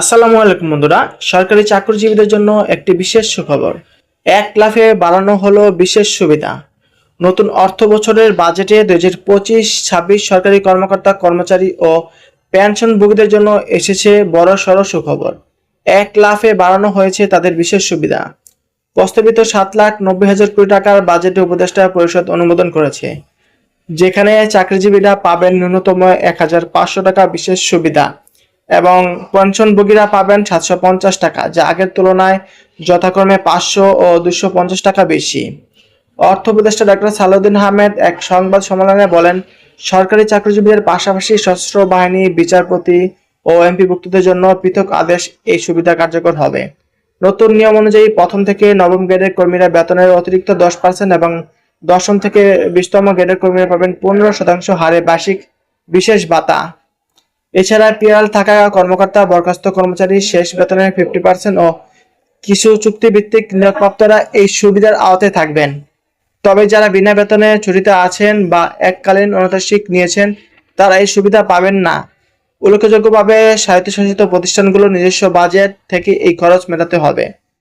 আসসালামু আলাইকুম বন্ধুরা। সরকারি চাকরিজীবীদের জন্য একটি বিশেষ সুখবর। এক লাফে বাড়ানো হলো বিশেষ সুবিধা। নতুন অর্থ বছরের বাজেটে দুই হাজার পঁচিশ, ছাব্বিশ সরকারি কর্মকর্তা, কর্মচারী ও পেনশনভোগীদের জন্য এসেছে বড় সড় সুখবর। এক লাফে বাড়ানো হয়েছে তাদের বিশেষ সুবিধা। প্রস্তাবিত সাত লাখ নব্বই হাজার কোটি টাকার বাজেটে উপদেষ্টা পরিষদ অনুমোদন করেছে। যেখানে চাকরিজীবীরা পাবেন ন্যূনতম এক হাজার পাঁচশো টাকা বিশেষ সুবিধা। এবং পেনশনভোগীরা পাবেন সাতশো পঞ্চাশ টাকা, যা আগের তুলনায় যথাক্রমে পাঁচশো ও দুশো পঞ্চাশ টাকা বেশি। অর্থ উপদেষ্টা ডক্টর সালাউদ্দিন আহমেদ এক সংবাদ সম্মেলনে বলেন, সরকারি চাকরিজীবীদের পাশাপাশি সশস্ত্র বাহিনী, বিচারপতি ও এমপিভুক্তদের জন্য পৃথক আদেশ এই সুবিধা কার্যকর হবে। নতুন নিয়ম অনুযায়ী প্রথম থেকে নবম গ্রেডের কর্মীরা বেতনের অতিরিক্ত দশ পার্সেন্ট এবং দশম থেকে বিশতম গ্রেডের কর্মীরা পাবেন পনেরো শতাংশ হারে বার্ষিক বিশেষ ভাতা। এছাড়া পিয়াল থাকা কর্মকর্তা, বরখাস্ত কর্মচারী, শেষ বেতনের ফিফটি পার্সেন্ট ও কিছু চুক্তিভিত্তিক নিয়োগপ্রাপ্তরা এই সুবিধার আওতায় থাকবেন। তবে যারা বিনা বেতনে ছুটিতে আছেন বা এককালীন অনৈতিক নিয়েছেন, তারা এই সুবিধা পাবেন না। উল্লেখযোগ্যভাবে স্বায়ত্তশাসিত প্রতিষ্ঠানগুলো নিজস্ব বাজেট থেকে এই খরচ মেটাতে হবে।